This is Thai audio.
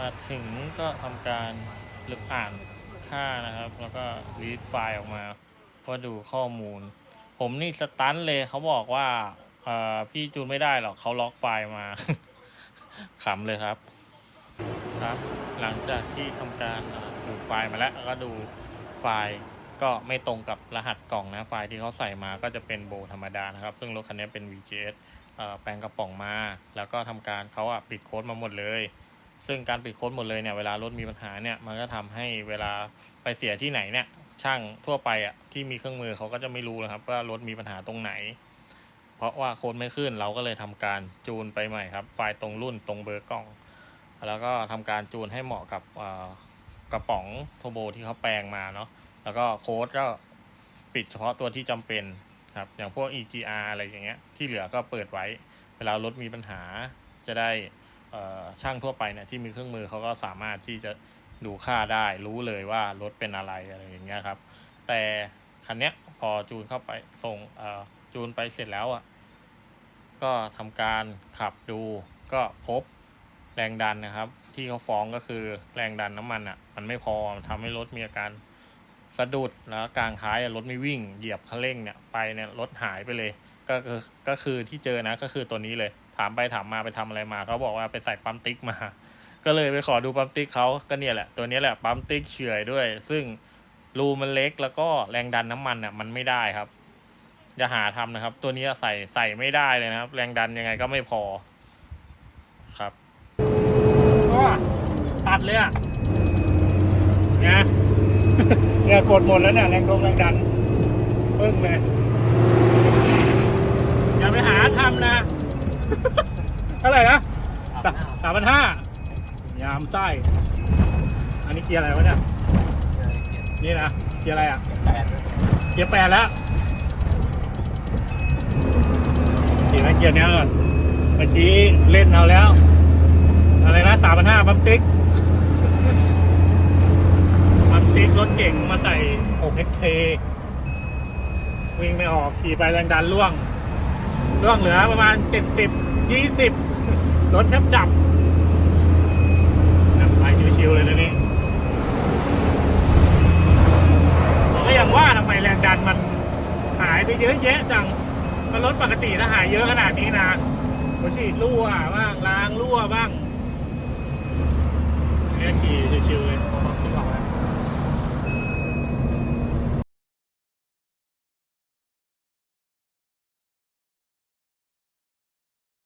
มาถึงก็ทำการลึกอ่านค่านะครับ แล้วก็รีดไฟล์ออกมาเพื่อดูข้อมูล ผมนี่สตันเลยเขาบอกว่าเอ่อพี่จูนไม่ได้หรอกเขาล็อกไฟล์มาขำเลยครับครับ หลังจากที่ทำการดูไฟล์มาแล้วก็ดูไฟล์ก็ไม่ตรงกับรหัสกล่องนะไฟล์ที่เขาใส่มาก็จะเป็นโบธรรมดานะครับ ซึ่งรถคันนี้เป็น VGS แปลงกระป๋องมา แล้วก็ทำการเขาอะปิดโค้ดมาหมดเลย ซึ่งการปิดโค้ดหมดเลยเนี่ยเวลารถมีปัญหาเนี่ยมันก็ทำให้เวลาไปเสียที่ไหนเนี่ยช่างทั่วไปอะที่มีเครื่องมือเขาก็จะไม่รู้นะครับ ว่ารถมีปัญหาตรงไหน เพราะว่าโค้ดไม่ขึ้นเราก็เลยทำการจูนไปใหม่ครับ ไฟล์ตรงรุ่นตรงเบอร์กล้อง แล้วก็ทำการจูนให้เหมาะกับกระป๋องโทโบที่เขาแปลงมาเนาะแล้วก็โค้ดก็ปิดเฉพาะตัวที่จำเป็นครับอย่างพวก EGR อะไรอย่างเงี้ยที่เหลือก็เปิดไว้ เวลารถมีปัญหาจะได้ ช่างทั่วไปเนี่ยที่มีเครื่องมือเขาก็สามารถที่จะดูค่าได้รู้เลยว่ารถเป็นอะไรอะไรอย่างเงี้ยครับ แต่คันเนี้ยพอจูนเข้าไปส่งจูนไปเสร็จแล้วอะก็ทำการขับดูก็พบแรงดันนะครับ ที่เขาฟ้องก็คือแรงดันน้ำมันอะ มันไม่พอทำให้รถมีอาการสะดุดแล้วกลางท้ายรถไม่วิ่งเหยียบคันเร่งเนี่ยไปเนี่ยรถหายไปเลย ก็คือก็คือที่เจอนะก็คือตัวนี้เลยามไปถามมาไปทำอะไรมาเขาบอกว่าไปใส่ปั๊มติ๊กมา ก็เลยไปขอดูปั๊มติ๊กเขาก็เนี่ยแหละตัวนี้แหละปั๊มติ๊กเฉื่อยด้วย ซึ่งรูมันเล็กแล้วก็แรงดันน้ำมันอะมันไม่ได้ครับอย่าหาทำนะครับ ตัวนี้ใส่ใส่ไม่ได้เลยนะครับ แรงดันยังไงก็ไม่พอครับก็ตัดเลยอะเนี่ยเนี่ยกดหมดแล้วเนี่ยแรงดงแรงดันปึ้งเลยอย่าไปหาทำนะ เท่าไหร่นะสามพันห้ายามไส้ อันนี้เกียร์อะไรวะเนี่ย นี่นะ เกียร์อะไรอะ เกียร์แปดแล้วเกียร์นเกียร์เนี้ยก่อนเมื่อกี้เล่นเอาแล้ว อะไรนะสามพันห้าปั๊มติ๊กปั๊มติ๊กรถเก่งมาใส่ 6XK วิ่งไม่ออกขี่ไปแรงดันล่วง ล่วงเหลือประมาณเจ็ดสิบยี่สิบรถแทบดับดับไปชิวๆเลยนะนี่ก็ยังว่าทำไมแรงดันมันหายไปเยอะแยะจัง มันรถปกติถ้าหายเยอะขนาดนี้นะฉีดรั่วบ้างล้างรั่วบ้าง